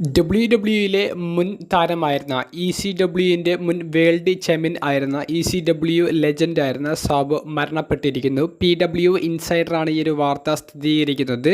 W ഡബ്ല്യുയിലെ മുൻ താരമായിരുന്ന ഇ സി ഡബ്ല്യുവിന്റെ മുൻ വേൾഡ് ചാമ്പ്യൻ ആയിരുന്ന ഇ സി ഡബ്ല്യു ലെജൻഡ് ആയിരുന്ന സാബു മരണപ്പെട്ടിരിക്കുന്നു. പി ഡബ്ല്യു ഇൻസൈഡറാണ് ഈ ഒരു വാർത്ത സ്ഥിരീകരിക്കുന്നത്.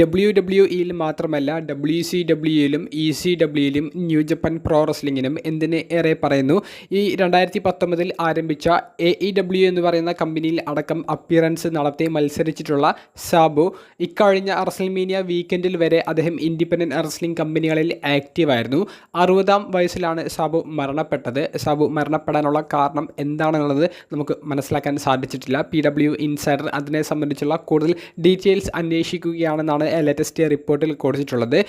ഡബ്ല്യു ഡബ്ല്യു ഇയിൽ മാത്രമല്ല ഡബ്ല്യു സി ഡബ്ല്യുയിലും ഇ സി ഡബ്ല്യുയിലും ന്യൂ ജപ്പാൻ പ്രോ റെസ്ലിങ്ങിനും എന്തിന് ഏറെ പറയുന്നു. ഈ രണ്ടായിരത്തി പത്തൊമ്പതിൽ ആരംഭിച്ച എ ഇ ഡബ്ല്യു എന്ന് പറയുന്ന കമ്പനിയിൽ അടക്കം അപ്പിയറൻസ് നടത്തി മത്സരിച്ചിട്ടുള്ള സാബു ഇക്കഴിഞ്ഞ റസൽമീനിയ വീക്കെൻഡിൽ വരെ അദ്ദേഹം ഇൻഡിപെൻഡന്റ് റെസ്ലിംഗ് കമ്പനികളിൽ ആക്റ്റീവായിരുന്നു. അറുപതാം വയസ്സിലാണ് സാബു മരണപ്പെട്ടത്. സാബു മരണപ്പെടാനുള്ള കാരണം എന്താണെന്നുള്ളത് നമുക്ക് മനസ്സിലാക്കാൻ സാധിച്ചിട്ടില്ല. പി ഡബ്ല്യു ഇൻസൈഡർ അതിനെ സംബന്ധിച്ചുള്ള കൂടുതൽ ഡീറ്റെയിൽസ് അന്വേഷിക്കുകയാണെന്നാണ് ലേറ്റസ്റ്റ് റിപ്പോർട്ടിൽ കൊടുത്തിട്ടുള്ളത്.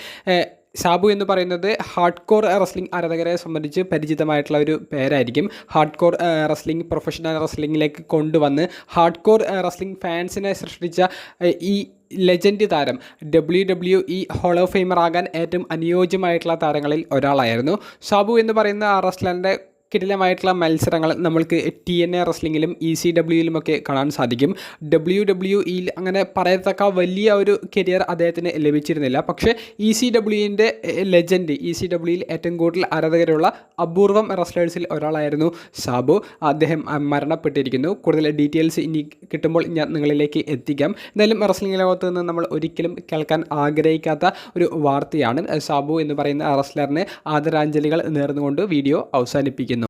സാബു എന്ന് പറയുന്നത് ഹാർഡ് കോർ റെസ്ലിംഗ് ആരാധകരെ സംബന്ധിച്ച് പരിചിതമായിട്ടുള്ള ഒരു പേരായിരിക്കും. ഹാർഡ് കോർ റെസ്ലിംഗ് പ്രൊഫഷണൽ റെസ്ലിംഗിലേക്ക് കൊണ്ടുവന്ന് ഹാർഡ് കോർ റെസ്ലിംഗ് ഫാൻസിനെ സൃഷ്ടിച്ച ഈ ലെജൻഡ് താരം. W W E hall of famer ആകാൻ ഏറ്റവും അനുയോജ്യമായിട്ടുള്ള താരങ്ങളിൽ ഒരാളായിരുന്നു. ഷാബു എന്ന് പറയുന്ന റെസ്ലറിന്റെ കിടിലമായിട്ടുള്ള മത്സരങ്ങൾ നമ്മൾക്ക് ടി എൻ എ റെസ്ലിങ്ങിലും ഇ സി ഡബ്ല്യുയിലുമൊക്കെ കാണാൻ സാധിക്കും. ഡബ്ല്യു ഡബ്ല്യു ഇയിൽ അങ്ങനെ പറയത്തക്ക വലിയ ഒരു കരിയർ അദ്ദേഹത്തിന് ലഭിച്ചിരുന്നില്ല. പക്ഷേ ഇ സി ഡബ്ല്യുവിന്റെ ലെജൻഡ് ഇ സി ഡബ്ല്യുയിൽ ഏറ്റവും കൂടുതൽ ആരാധകരുള്ള അപൂർവം റെസ്ലേഴ്സിൽ ഒരാളായിരുന്നു സാബു. അദ്ദേഹം മരണപ്പെട്ടിരിക്കുന്നു. കൂടുതൽ ഡീറ്റെയിൽസ് ഇനി കിട്ടുമ്പോൾ ഞാൻ നിങ്ങളിലേക്ക് എത്തിക്കാം. എന്തായാലും റെസ്ലിംഗ് ലോകത്ത് നിന്ന് നമ്മൾ ഒരിക്കലും കേൾക്കാൻ ആഗ്രഹിക്കാത്ത ഒരു വാർത്തയാണ് സാബു എന്ന് പറയുന്ന റെസ്ലറിന് ആദരാഞ്ജലികൾ നേർന്നുകൊണ്ട് വീഡിയോ അവസാനിപ്പിക്കുന്നു.